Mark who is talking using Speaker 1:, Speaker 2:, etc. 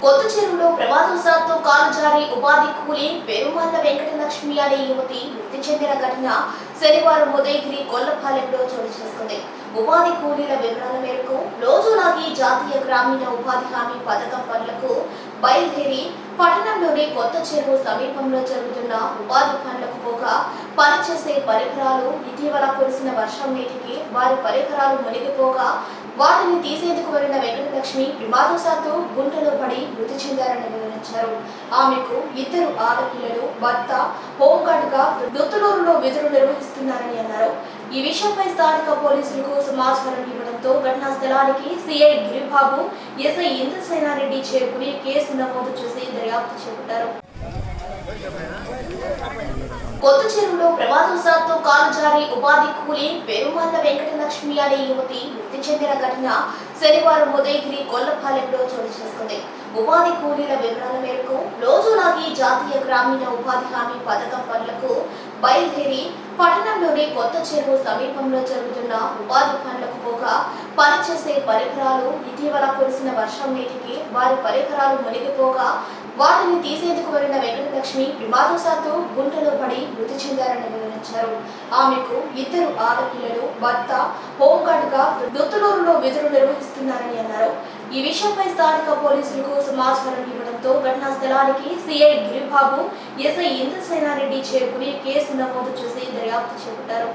Speaker 1: కొత్త చెరువులో ప్రమాదవశాత్తు కాలు జారి ఉపాధి కూలి పెరుమల్ల వెంకటలక్ష్మి అనే యువతి మృతి చెందిన ఘటన శనివారం ఉదయగిరి కొల్లపాలెంలో చోటు చేసుకుంది. ఉపాధి కూలీల వివరాల మేరకు రోజులాగి జాతీయ గ్రామీణ ఉపాధి హామీ పథకం పనులకు బయలుదేరి పట్టణంలోని కొత్త చెరువు సమీపంలో జరుగుతున్న ఉపాధి పనులకు పోగా పనిచేసే పరికరాలు ఇటీవల కురిసిన వర్షం నీటికి వారి పరికరాలు మునిగిపోగా వాటిని తీసేందుకు వెళ్ళిన లక్ష్మి ప్రమాదవశాత్తు గుంటలో పడి మృతి చెందారని వివరించారు. ఆమెకు ఇద్దరు ఆడపిల్లలు భర్త హోంగార్డుగా దొత్తులూరులో విధులు నిర్వహిస్తున్నారని అన్నారు. ఈ విషయంపై స్థానిక పోలీసులకు సమాచారం ఇవ్వడంతో ఘటనా స్థలానికి సిఐ గిరిబాబు ఎస్ఐ ఇంద్రసేనారెడ్డి చేరుకుని కేసు నమోదు చేసి దర్యాప్తు చేపట్టారు. కొత్త చెరువులో ప్రమాదవశాత్తు కాలు జారి ఉపాధి కూలి పెరుమల్ల వెంకటలక్ష్మి అనే యువతి మృతి చెందిన ఘటన శనివారం ఉదయగిరి కొల్లపాలెంలో చోటు చేసుకుంది. ఉపాధి కూలీల వివరాల మేరకు రోజులాగి జాతీయ గ్రామీణ ఉపాధి హామీ పథకం పనులకు బయలుదేరి పట్టణంలోని కొత్త చెరువు సమీపంలో జరుగుతున్న ఉపాధి పనులకు పోగా పనిచేసే పరికరాలు ఇటీవల కురిసిన వర్షం నీటికి వారి పరికరాలు మునిగిపోగా వాటిని తీసేందుకు వెళ్ళిన వెంకటలక్ష్మి ప్రమాదవశాత్తు గుంటలో పడి మృతి చెందారని వివరించారు. ఆమెకు ఇద్దరు ఆడపిల్లలు భర్త హోంగార్డుగా దుత్తులూరులో విధులు నిర్వహిస్తున్నారని అన్నారు. ఈ విషయంపై స్థానిక పోలీసులకు సమాచారం ఇవ్వడంతో ఘటనా స్థలానికి సిఐ గిరిబాబు ఎస్ఐ ఇంద్రసేనారెడ్డి చేరుకుని కేసు నమోదు చేసి దర్యాప్తు చేపట్టారు.